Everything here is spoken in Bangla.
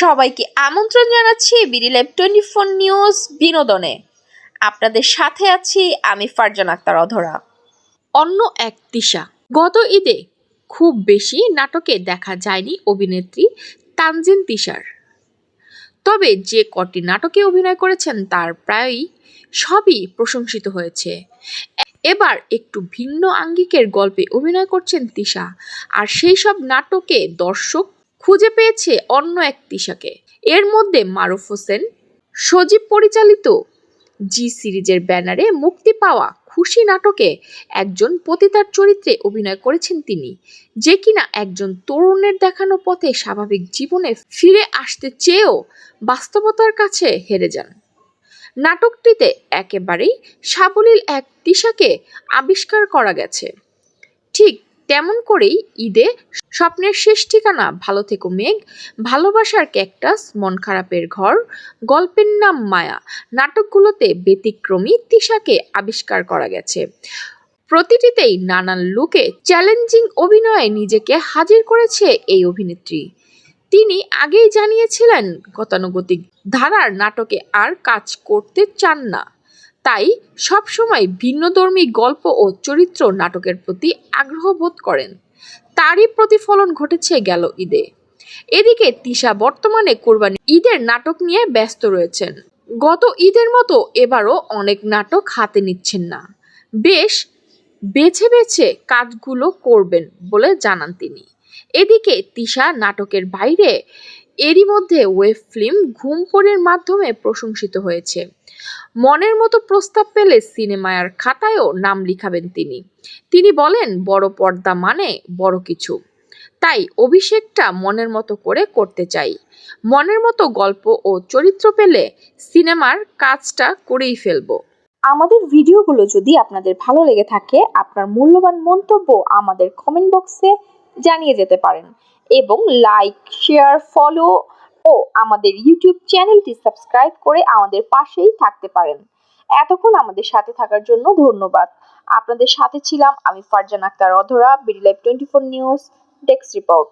সবাইকে আমন্ত্রণ জানাচ্ছি বিডি টোয়েন্টি ফোর নিউজ বিনোদনে। আপনাদের সাথে আছি আমি ফারজান আক্তার অধরা। অন্য এক দিশা, গত ঈদে খুব বেশি নাটকে দেখা যায়নি অভিনেত্রী তানজিন তিশার। তবে যে কটি নাটকে অভিনয় করেছেন তার প্রায়ই সবই প্রশংসিত হয়েছে। এবার একটু ভিন্ন আঙ্গিকের গল্পে অভিনয় করছেন তিশা, আর সেই সব নাটকে দর্শক খুঁজে পেয়েছে অন্য এক তিশাকে। এর মধ্যে মারুফ হোসেন, সজীব পরিচালিত জি সিরিজের ব্যানারে মুক্তি পাওয়া খুশি নাটকে একজন পতিতার চরিত্রে অভিনয় করেছেন তিনি, যে কিনা একজন তরুণের দেখানো পথে স্বাভাবিক জীবনে ফিরে আসতে চেয়েও বাস্তবতার কাছে হেরে যান। নাটকটিতে একেবারেই সাবলীল এক দিশাকে আবিষ্কার করা গেছে। ঠিক তেমন করেই ঈদে স্বপ্নের শেষ ঠিকানা ভালো থেকো মেঘ, ভালোবাসার ক্যাকটাস, মন খারাপের ঘর, গল্পের নাম মায়া। নাটকগুলোতে ব্যতিক্রমী তিশাকে আবিষ্কার করা গেছে। প্রতিটিতেই নানান লুকে চ্যালেঞ্জিং অভিনয়ে নিজেকে হাজির করেছে এই অভিনেত্রী। তিনি আগেই জানিয়েছিলেন, গতানুগতিক ধারার নাটকে আর কাজ করতে চান না। তাই সবসময় ভিন্নধর্মী গল্প ও চরিত্র নাটকের প্রতি আগ্রহ বোধ করেন। তারই প্রতিফলন ঘটেছে গেল ঈদে। এদিকে তিশা বর্তমানে কোরবানি ঈদের নাটক নিয়ে ব্যস্ত রয়েছেন। গত ঈদের মতো এবারও অনেক নাটক হাতে নিচ্ছেন না। বেশ বেছে বেছে কাজগুলো করবেন বলে জানান তিনি। এদিকে তিশা নাটকের বাইরে এরই মধ্যে ওয়েব ফিল্ম ঘুমপড়ির মাধ্যমে প্রশংসিত হয়েছে। মনের মতো প্রস্তাব পেলে সিনেমার খাতায়ও নাম লিখাবেন তিনি। তিনি বলেন, বড় পর্দা মানে বড় কিছু। তাই অভিষেকটা মনের মতো করে করতে চাই। মনের মতো গল্প ও চরিত্র পেলে সিনেমার কাজটা করেই ফেলব। আমাদের ভিডিওগুলো যদি আপনাদের ভালো লেগে থাকে, আপনার মূল্যবান মন্তব্য আমাদের কমেন্ট বক্সে জানিয়ে যেতে পারেন এবং লাইক শেয়ার ফলো ও আমাদের ইউটিউব চ্যানেলটি সাবস্ক্রাইব করে আমাদের পাশেই থাকতে পারেন। এতক্ষণ আমাদের সাথে থাকার জন্য ধন্যবাদ। আপনাদের সাথে ছিলাম আমি Farzan Akter Adhora BD live twenty four news desk report